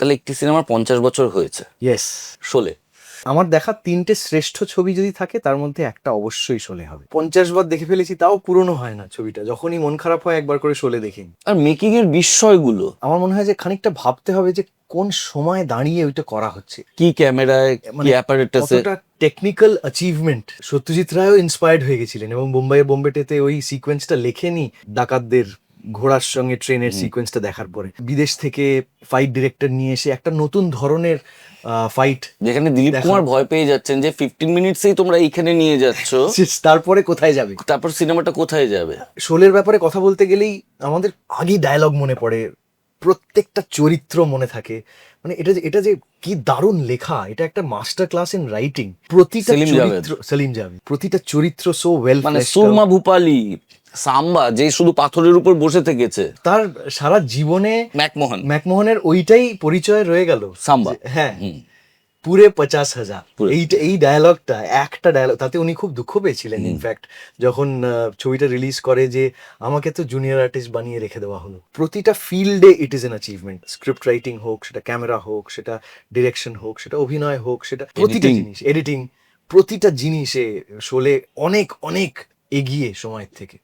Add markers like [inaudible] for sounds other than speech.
তাহলে একটি সিনেমার পঞ্চাশ বছর হয়েছে। ইয়েস শোলে। আমার দেখা তিনটে শ্রেষ্ঠ ছবি যদি থাকে তার মধ্যে একটা অবশ্যই শোলে হবে। পঞ্চাশ বার দেখে ফেলেছি তাও পুরনো হয় না ছবিটা। যখনই মন খারাপ হয় একবার করে শোলে দেখি। আর মেকিং এর বিস্ময়গুলো আমার মনে হয় যে খানিকটা ভাবতে হবে যে কোন সময় দাঁড়িয়ে ওইটা করা হচ্ছে। কি ক্যামেরায় কি মানে অ্যাপারেটাসে টেকনিক্যাল অ্যাচিভমেন্ট সত্যজিৎ রায়ও ইন্সপায়ার্ড হয়ে গেছিলেন এবং বোম্বাইয়ের বোম্বেটেতে ওই সিকোয়েন্সটা লেখেনি ডাকাতদের ঘোড়ার সঙ্গে ট্রেনের সিকোয়েন্সটা দেখার পরে। বিদেশ থেকে ফাইট ডিরেক্টর নিয়ে এসে একটা নতুন ধরনের ফাইট যেখানে দিলীপ কুমার ভয় পেয়ে যাচ্ছেন যে ফিফটিন মিনিটসেই তোমরা এইখানে নিয়ে যাচ্ছ। [laughs] তারপরে কোথায় যাবে? তারপর সিনেমাটা কোথায় যাবে? শোলের ব্যাপারে কথা বলতে গেলেই আমাদের আগেই ডায়লগ মনে পড়ে। প্রত্যেকটা চরিত্র মনে থাকে। মানে এটা যে এটা যে কি দারুণ লেখা। এটা একটা মাস্টার ক্লাস ইন রাইটিং প্রতিটা চরিত্র সেলিম জাভেদ। প্রতিটা চরিত্র সো ওয়েল মানে সুরমা ভূপালি। সাম্বা যে শুধু পাথরের উপর বসে থেকেছে। তার সারা জীবনে ম্যাকমোহন। ম্যাকমোহনের ওইটাই পরিচয় রয়ে গেল। সাম্বা। হ্যাঁ। পুরে পচাশ হাজার। এইটা এই ডায়ালগটা একটা ডায়ালগ তাতে উনি খুব দুঃখ পেয়েছিলেন ইনফ্যাক্ট যখন ছবিটা রিলিজ করে যে আমাকে তো জুনিয়র আর্টিস্ট বানিয়ে রেখে দেওয়া হলো। প্রতিটা ফিল্ডে it is an achievement script writing হোক সেটা ক্যামেরা হোক সেটা ডিরেকশন হোক সেটা অভিনয় হোক সেটা প্রতিটা জিনিস এডিটিং প্রতিটা জিনিসে শোলে অনেক অনেক এগিয়ে সময়ের থেকে।